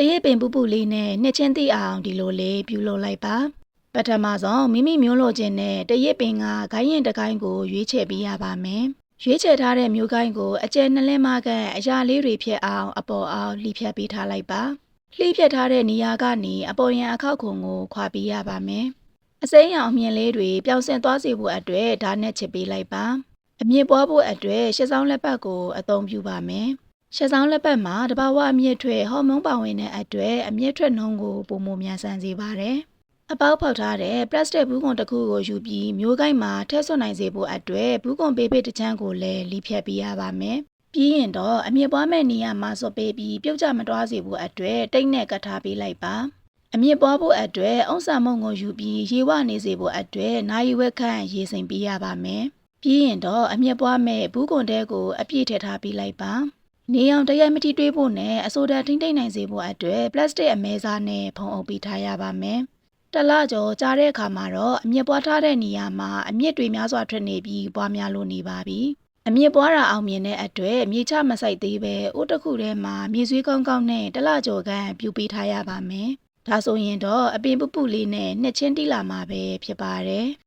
တရေပင်ပူပူလေးနဲ့နှစ်ချင်းသိအောင်ဒီလိုလေးပြုလုပ်လိုက်ပါပထမဆုံးမိမိမျိုးလိုချင်တဲ့တရေပင်ကဂိုင်းရင်တစ်ဂိုင်းကိုရွေးချယ်ပေးရပါမယ်ရွေးချယ်ထားတဲ့မျိုးကိုင်းကိုအကျယ်နှလင်းမကအရာလေးတွေဖြစ်အောင်အပေါ်အောင်လှိဖြတ်ပေးထားလိုက်ပါလှိဖြတ်ထားတဲ့နေရာကနေအပေါ်ရန်အခောက်ခုံကိုခွာပေးရပါမယ်အစိမ်းရောင်အမြင်လေးတွေပြောင်းဆင်သွားစေဖို့အတွက်ဓာတ်နဲ့ချစ်ပေးလိုက်ပါအမြင့်ပွားဖို့အတွက်ရှစ်ဆောင်လက်ပတ်ကိုအသုံးပြုပါမယ် ရှက်ဆောင်လက်ပတ်မှာတဘာဝအမြင့်ထွက်ဟော်မုန်းပါဝင်တဲ့အတွက်အမြင့်ထွက်နှုန်းကိုပုံမမြန်ဆန်စေပါတယ်။အပေါက်ဖောက်ထားတဲ့ပလတ်စတစ်ဘူးကွန်တစ်ခုကိုယူပြီးမျိုးကိုင်းမှာထည့်ဆွနိုင်စေဖို့အတွက်ဘူးကွန်ပေးပေးတစ်ချမ်းကိုလည်းလိဖြတ်ပေးရပါမယ်။ပြီးရင်တော့အမြင့်ပွားမဲ့နေရာမှာစော့ပေးပြီးပြုတ်ကျမတွားစေဖို့အတွက်တိတ်နဲ့ကတ်ထားပေးလိုက်ပါ။အမြင့်ပွားဖို့အတွက်အုံစာမုံကိုယူပြီးရေဝနေစေဖို့အတွက်နိုင်ဝက်ခန့်ရေစိမ်ပေးရပါမယ်။ပြီးရင်တော့အမြင့်ပွားမဲ့ဘူးကွန်တဲကိုအပြည့်ထည့်ထားပေးလိုက်ပါ။ နေအောင်တရိုက်မတိတွေးဖို့နဲ့အဆိုဒါထိမ့်သိမ့်နိုင်စေဖို့အတွက်ပလတ်စတစ်အမဲစားနဲ့ဖုံအုပ်ပေးထားရပါမယ်။တစ်လကျော်ကြာတဲ့အခါမှာတော့အမြင့်ပွားထားတဲ့နေရာမှာအမြင့်တွေများစွာထွက်နေပြီးပွားများလို့နေပါပြီ။အမြင့်ပွားတာအောင်မြင်တဲ့အတွက်မြေချမဆိုင်သေးပဲအိုးတစ်ခုထဲမှာမြေဆွေးကောင်းကောင်းနဲ့တစ်လကျော်ခန့်ပြူပေးထားရပါမယ်။ဒါဆိုရင်တော့အပင်ပူပူလေးနဲ့နှစ်ချင်းတိလာမှာပဲဖြစ်ပါတယ်။